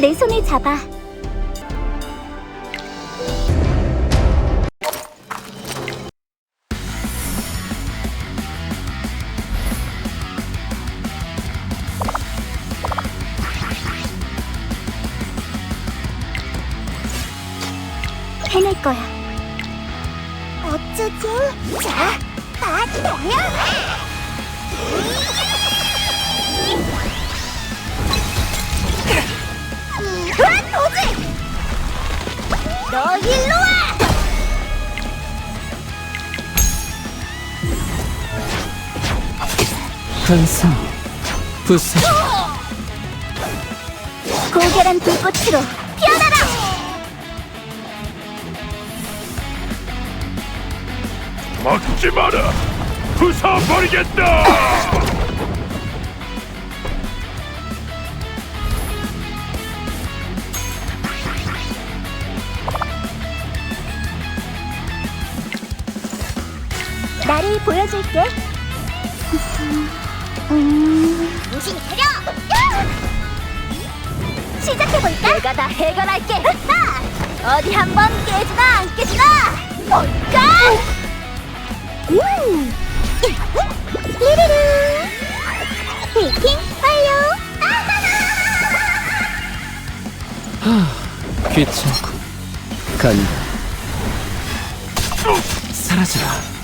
내 손을 잡아. 해낼 거야. 어쩌지? 자, 빠져요! 너 일로 와! 환상 부서 고결한 불꽃으로 피어나라! 막지 마라! 부숴버리겠다! 보여줄게. 음... 무신 차려! 시작해볼까? 내가 다 해결할게! 어디 한번 깨지나 안 깨지나! 볼까? 음! 리리루! 베이킹 완료! 귀찮고 간다 사라져라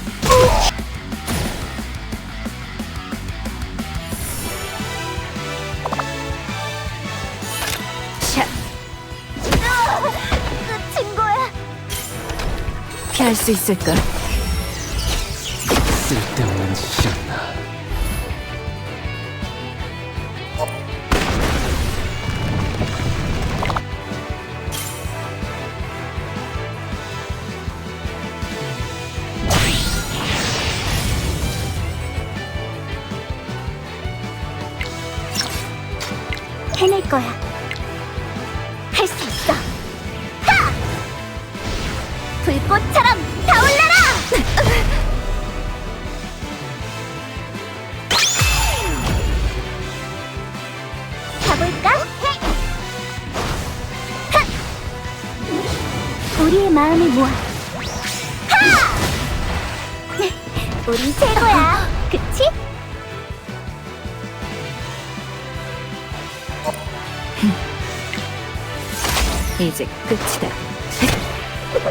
할 수 있을까? 쓸데없는 짓이었나 해낼 거야. 우리의 마음을 모아. 하! 우리 최고야. 그치? 이제 끝이다. 다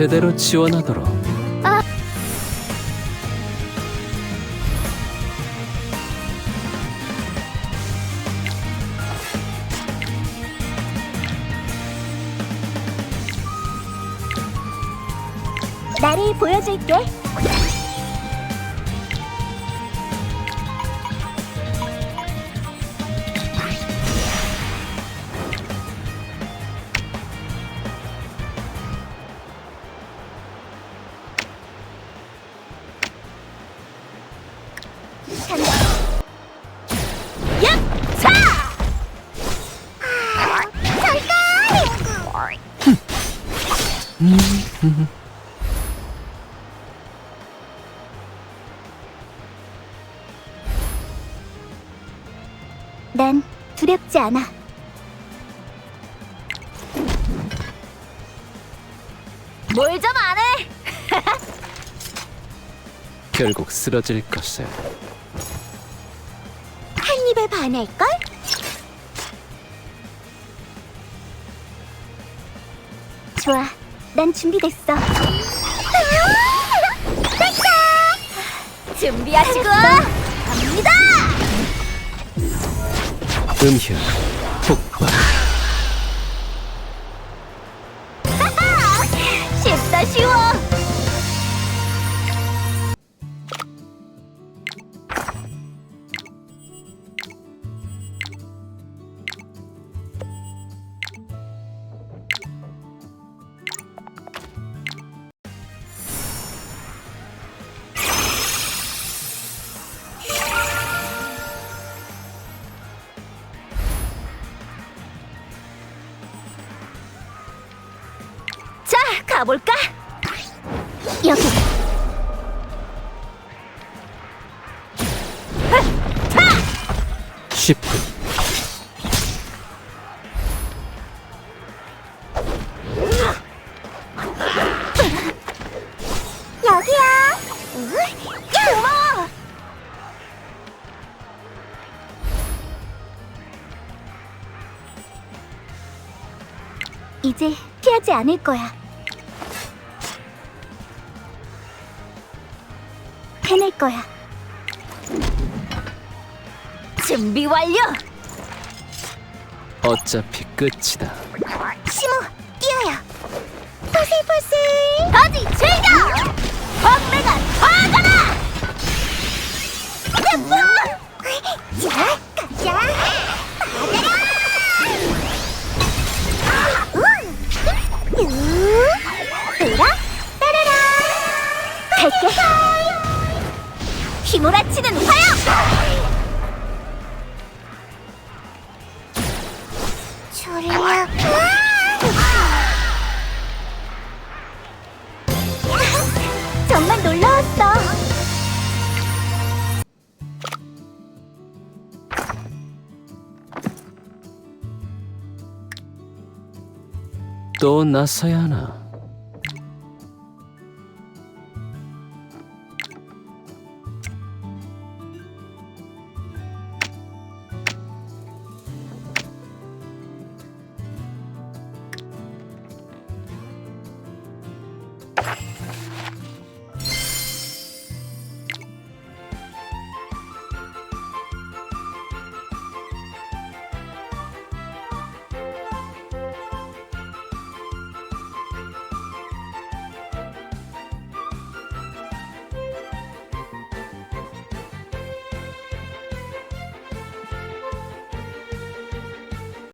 제대로 지원하도록 나를 보여줄게. 잠깐! 난 두렵지 않아. 뭘 좀 안 해? 결국 쓰러질 것을 한 입에 반할걸? 좋아. 난 준비됐어. 됐다! 준비하시고 갑니다! 음흉 폭발 가볼까? 여기. 쉽군 여기야. 고마워. 이제 피하지 않을 거야. 해낼 거야. 준비 완료. 어차피 끝이다 시모, 뛰어요. 포슬포슬. 더지 즐겨. 번개가 터져라. 자, 가자. 졸려. 정말 놀라웠어. 또 나서야 하나